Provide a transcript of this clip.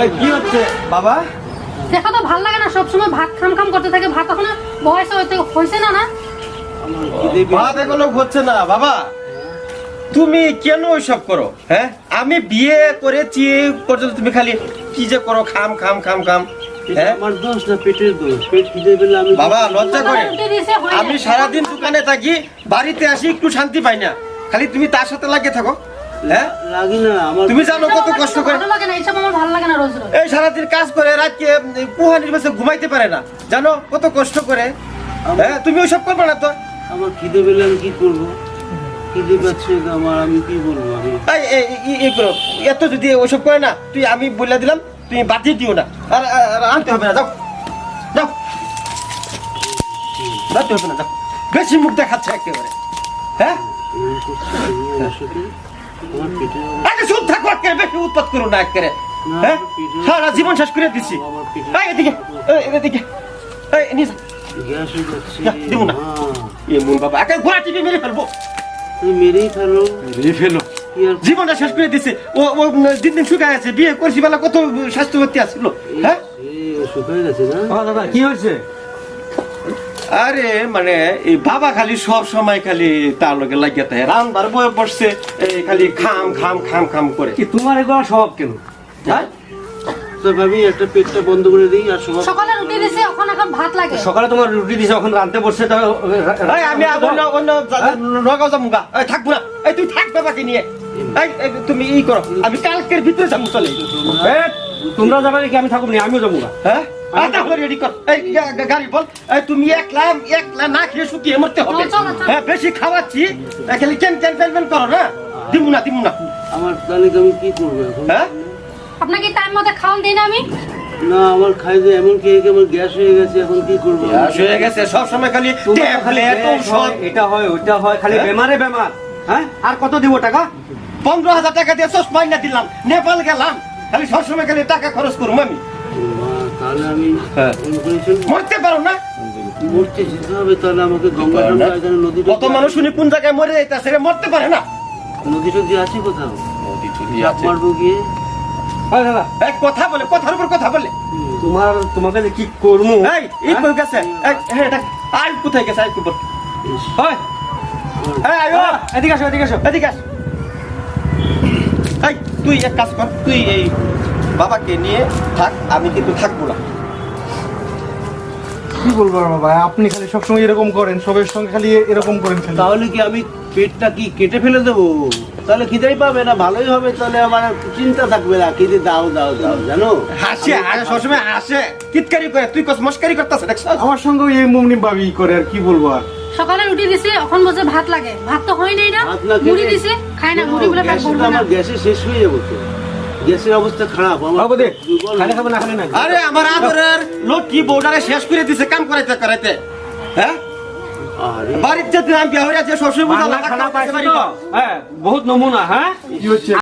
এই, কি হচ্ছে? বাবা? দেখা তো ভালো লাগে না সবসময় ভাত খাম খাম করতে থাকে। ভাত এখন বয়স হয়েছে না না। ভাত এগুলো হচ্ছে না বাবা। তুমি কেন ওইসব করো হ্যাঁ? আমি বিয়ে করেছি পর্যন্ত তুমি খালি কি যে করো খাম খাম খাম খাম হ্যাঁ? আমার দোষ না পেটের দোষ। পেট খিদে পেলে আমি বাবা লজ্জা করে। আমি সারাদিন দোকানে থাকি বাড়িতে আসি একটু শান্তি পাই না। খালি তুমি তার সাথে লাগিয়ে থাকো। হ্যাঁ? লাগি না আমার তুমি জানো কত কষ্ট করে ভালো লাগে না এইসব আমার ভালো লাগে না রোজ রোজ। এই সারাদিন কাজ করে রাতকে ঘুমাইতে পারে না। জানো কত কষ্ট করে? হ্যাঁ তুমি করবে না তো? আমার খিদে পেলে আমি কি করব? খিদে পাচ্ছে আমার আমি কি বলব আমি? এই, করো। এত যদি ওইসব করে না তুই আমি বলে দিলাম তুমি বাতিয়ে দিও না। আর আনতে হবে না যাও। যাও। হবে না যাও। বেশি মুখ দেখাচ্ছে একেবারে। হ্যাঁ? আরে চুপ থাকো একেবারে বেশি উৎপাত করো না একেবারে। হ্যাঁ? সারা জীবন শেষ করে দিছি। এই এদিকে এই এদিকে। এই নিয়ে যা। দেবো না। মন বাবা একে ঘোড়া টিপে মেরে ফেলব। মেরেই ফেলো। মেরে ফেলো। জীবনটা শেষ করে দিছে। ও ও দিন দিন শুকায় আছে। বিয়ে করছি বেলা কত স্বাস্থ্যবতী আসছিল হ্যাঁ? এ শুকিয়ে গেছে না? দাদা কি হয়েছে? আরে মানে এই বাবা খালি সব সময় খালি তার লগে লাগিয়ে থাকে। রান্নার বয়ে বসছে এই খালি খাম খাম খাম খাম করে। কি তোমার এগুলো স্বভাব কেন? হ্যাঁ? তো ভাবি একটা পেটটা বন্ধ করে দিই আর সবার সকালে রুটি দিছে এখন এখন ভাত লাগে। সকালে তোমার রুটি দিছে এখন বসছে আমি অন্য অন্য নগাঁও যাব গা। এই থাকব না এই তুই নিয়ে। তুমি ই করো। আমি কালকের ভিতরে যাব চলে। এ, তোমরা যাবে নাকি? আমি থাকুন আমি যাব না হ্যাঁ? রেডি কর এই গা- গা- গাড়ি বল। তুমি একলা একলা না খেয়ে শুকিয়ে মরতে হবে। হ্যাঁ বেশি খাওয়াচ্ছি। খালি কেন কেন করো না? দিমু না দিমু না। আমার তাহলে কি কি করব এখন? হ্যাঁ? আপনাকে টাইম মতো খাওয়ান দিই না আমি? না আমার খাই যে এমন খেয়ে আমার গ্যাস হয়ে গেছে এখন কি করব? গ্যাস হয়ে গেছে সব সময় খালি ট্যাবলেট ঔষধ। এটা হয় ওইটা হয় খালি হ্যাঁ? বেমারে বেমার হ্যাঁ? আর কত দিব টাকা? পনেরো হাজার টাকা দিয়ে চশমা না দিলাম নেপাল গেলাম। খালি সব সময় খালি টাকা খরচ করুম আমি। তাহলে আমি হ্যাঁ। মরতে পারো না? মরতে যেতে হবে তাহলে আমাকে গঙ্গা না। এখানে কত মানুষ শুনি কোন জায়গায় মরে যাইতেছে রে মরতে পারে না? নদী টদী আছে কোথাও? নদী টদী চাপ মারবো গিয়ে। হয় এক কথা বলে কথার উপর কথা বলে। তোমার তোমাকে যে কি করব? এই এই কই গেছে। এই হ্যাঁ এটা আই কোথায় গেছে আই কি বল হয়। এই আয় এদিকে আসো এদিকে আসো। এদিকে আস। এই তুই এক কাজ কর। তুই এই বাবাকে নিয়ে থাক আমি কিন্তু থাকব না। কি বলব বাবা আপনি খালি সবসময় এরকম করেন সবের সঙ্গে খালি এরকম করেন খালি। তাহলে কি আমি পেটটা কি কেটে ফেলে দেবো? তাহলে খিদেই পাবে না ভালোই হবে তাহলে আমার চিন্তা থাকবে না খিদে দাও দাও দাও জানো? হাসে আর সবসময় হাসে। কিটকারি করে তুই কস মস্কারি করতেছ দেখছ? আমার সঙ্গে এই মুমনি ভাবি করে আর কি বলব আর? সকালে রুটি দিছে এখন বসে ভাত লাগে। ভাত তো হয় নাই না মুড়ি দিছে খাই না মুড়ি বলে পেট ভরবে না। গ্যাসে শেষ হয়ে যাব তো। গ্যাসের অবস্থা খারাপ আমার বাবু দে দুর্বল খালি খাবে না খালি না। আরে আমার আদরের লক্ষ্মী বউডারে শেষ করে দিছে কাম করাইতে করাইতে? হ্যাঁ? আরে। যে আমি বিয়ে হয়ে আছে শ্বশুর খানা পাইছো হ্যাঁ বহুত নমুনা হ্যাঁ? কি হচ্ছে?